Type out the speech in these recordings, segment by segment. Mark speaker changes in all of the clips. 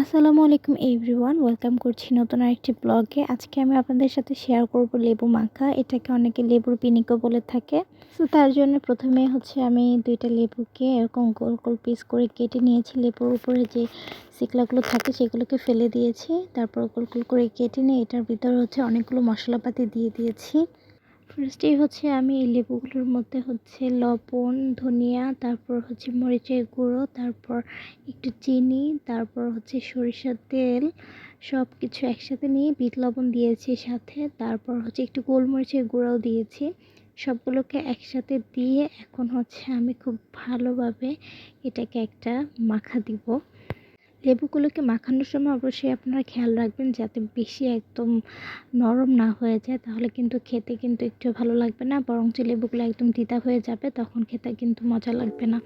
Speaker 1: আসসালামু আলাইকুম everyone, welcome করছি নতুন আরেকটি ব্লগে। আজকে আমি আপনাদের সাথে শেয়ার করব লেবু মাখা। এটাকে অনেকে লেবুর পিনিকও বলে থাকে। তো তার জন্য প্রথমে হচ্ছে আমি দুইটা লেবুকে এরকম গোল গোল পিস করে কেটে নিয়েছি। লেবুর উপরে যে শিকলাগুলো থাকে সেগুলোকে ফেলে দিয়েছি। তারপর গোল গোল করে কেটে নিয়ে এটার ভিতরে হচ্ছে অনেকগুলো মশলাপাতি দিয়ে দিয়েছি। ফার্স্টেই হচ্ছে আমি এই লেবুগুলোর মধ্যে হচ্ছে লবণ, ধনিয়া, তারপর হচ্ছে মরিচের গুঁড়ো, তারপর একটু চিনি, তারপর হচ্ছে সরিষার তেল সব কিছু একসাথে নিয়ে বিট লবণ দিয়েছি সাথে, তারপর হচ্ছে একটু গোলমরিচের গুঁড়োও দিয়েছি। সবগুলোকে একসাথে দিয়ে এখন হচ্ছে আমি খুব ভালোভাবে এটাকে একটা মাখা দিব। লেবুগুলোকে মাখানোর সময় অবশ্যই আপনারা খেয়াল রাখবেন যাতে বেশি একদম নরম না হয়ে যায়, তাহলে কিন্তু খেতে কিন্তু একটু ভালো লাগবে না। বরং বরঞ্চ লেবুগুলো একদম তিতা হয়ে যাবে, তখন খেতে কিন্তু মজা লাগবে না।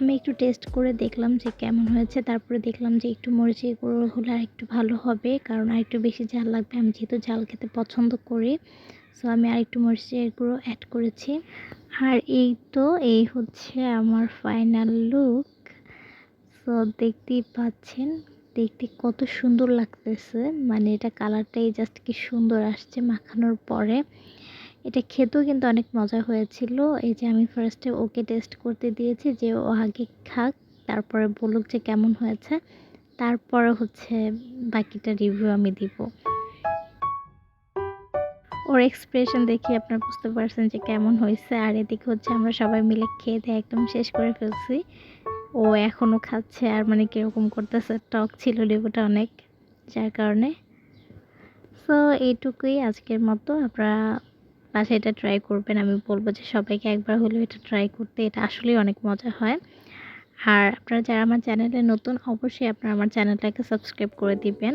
Speaker 1: আমি একটু টেস্ট করে দেখলাম যে কেমন হয়েছে। তারপরে দেখলাম যে একটু মরিচের গুঁড়ো হলে আর একটু ভালো হবে, কারণ আর একটু বেশি ঝাল লাগবে। আমি যেহেতু ঝাল খেতে পছন্দ করি সো আমি আর একটু মরিচের গুঁড়ো অ্যাড করেছি। আর এই তো, এই হচ্ছে আমার ফাইনাল লুক সো দেখতেই পাচ্ছেন, দেখতে কত সুন্দর লাগতেছে। মানে এটা কালারটাই জাস্ট কি সুন্দর আসছে মাখানোর পরে। এটা খেতেও কিন্তু অনেক মজা হয়েছিল। এই যে আমি ফার্স্টে ওকে টেস্ট করতে দিয়েছি যে ও আগে খাক, তারপরে বলুক যে কেমন হয়েছে। তারপরে হচ্ছে বাকিটা রিভিউ আমি দিব। ওর এক্সপ্রেশন দেখে আপনারা বুঝতে পারছেন যে কেমন হয়েছে। আর এদিকে হচ্ছে আমরা সবাই মিলে খেয়ে দিয়ে একদম শেষ করে ফেলছি। ও এখনও খাচ্ছে আর মানে কীরকম করতেছে, টক ছিল লেবুটা অনেক, যার কারণে। সো এইটুকুই আজকের মতো। আপনারা বাসায় এটা ট্রাই করবেন। আমি বলব যে সবাইকে একবার হলেও এটা ট্রাই করতে, এটা আসলেই অনেক মজা হয়। আর আপনারা যারা আমার চ্যানেলে নতুন, অবশ্যই আপনারা আমার চ্যানেলটাকে সাবস্ক্রাইব করে দিবেন।